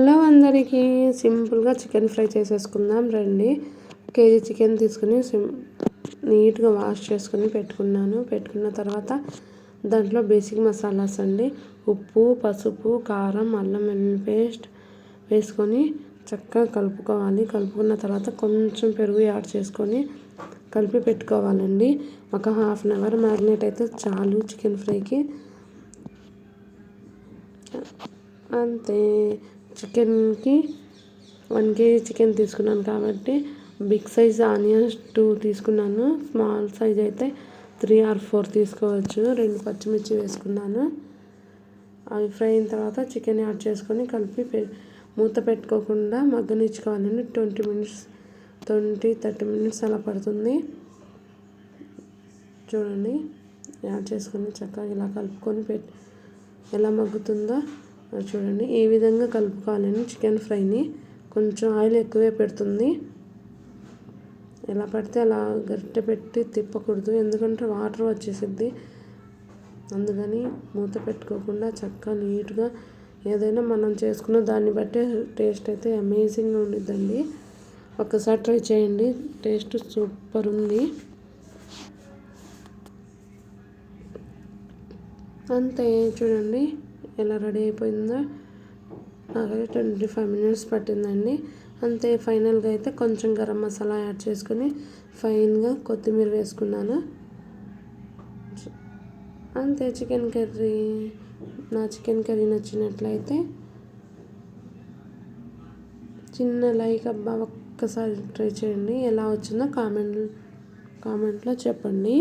Hello అందరికీ. సింపుల్గా chicken fry చేసేసుకుందాం రండి. కేజీ చికెన్ తీసుకుని సిం నీట్గా వాష్ చేసుకుని పెట్టుకున్నాను. పెట్టుకున్న తర్వాత దాంట్లో బేసిక్ మసాలాస్ అండి. ఉప్పు పసుపు కారం అల్లం వెల్లుల్లి పేస్ట్ వేసుకొని చక్కగా కలుపుకోవాలి. కలుపుకున్న తర్వాత కొంచెం పెరుగు యాడ్ చేసుకొని కలిపి పెట్టుకోవాలండి. ఒక హాఫ్ అన్ అవర్ మ్యారినేట్ అయితే చాలు చికెన్ ఫ్రైకి. అంతే. చికెన్కి వన్ కేజీ చికెన్ తీసుకున్నాను కాబట్టి బిగ్ సైజ్ ఆనియన్స్ టూ తీసుకున్నాను. స్మాల్ సైజ్ అయితే త్రీ ఆర్ ఫోర్ తీసుకోవచ్చు. రెండు పచ్చిమిర్చి వేసుకున్నాను. అవి ఫ్రై అయిన తర్వాత చికెన్ యాడ్ చేసుకొని కలిపి మూత పెట్టుకోకుండా మగ్గనిచ్చుకోవాలండి. Twenty minutes twenty thirty minutes అలా పడుతుంది. చూడండి. యాడ్ చేసుకొని చక్కగా ఇలా కలుపుకొని పెట్టి ఎలా మగ్గుతుందో. చూడండి. ఈ విధంగా కలుపుకోవాలని చికెన్ ఫ్రైని కొంచెం ఆయిల్ ఎక్కువే పెడుతుంది. ఎలా పడితే అలా గరిటె పెట్టి తిప్పకూడదు. ఎందుకంటే వాటర్ వచ్చేసిద్ది. అందుకని మూత పెట్టుకోకుండా చక్కగా నీట్గా ఏదైనా మనం చేసుకున్న దాన్ని బట్టే టేస్ట్ అయితే అమేజింగ్గా ఉండిద్దండి. ఒక్కసారి ట్రై చేయండి. టేస్ట్ సూపర్ ఉంది. అంతే చూడండి. ఎలా రెడీ అయిపోయిందో నాకైతే ట్వంటీ ఫైవ్ మినిట్స్ పట్టిందండి. అంతే ఫైనల్గా అయితే కొంచెం గరం మసాలా యాడ్ చేసుకొని ఫైన్గా కొత్తిమీర వేసుకున్నాను. అంతే చికెన్ కర్రీ నా చికెన్ కర్రీ నచ్చినట్లయితే చిన్న లైక్ అబ్బా ఒక్కసారి ట్రై చేయండి. ఎలా వచ్చిందో కామెంట్ కామెంట్లో చెప్పండి.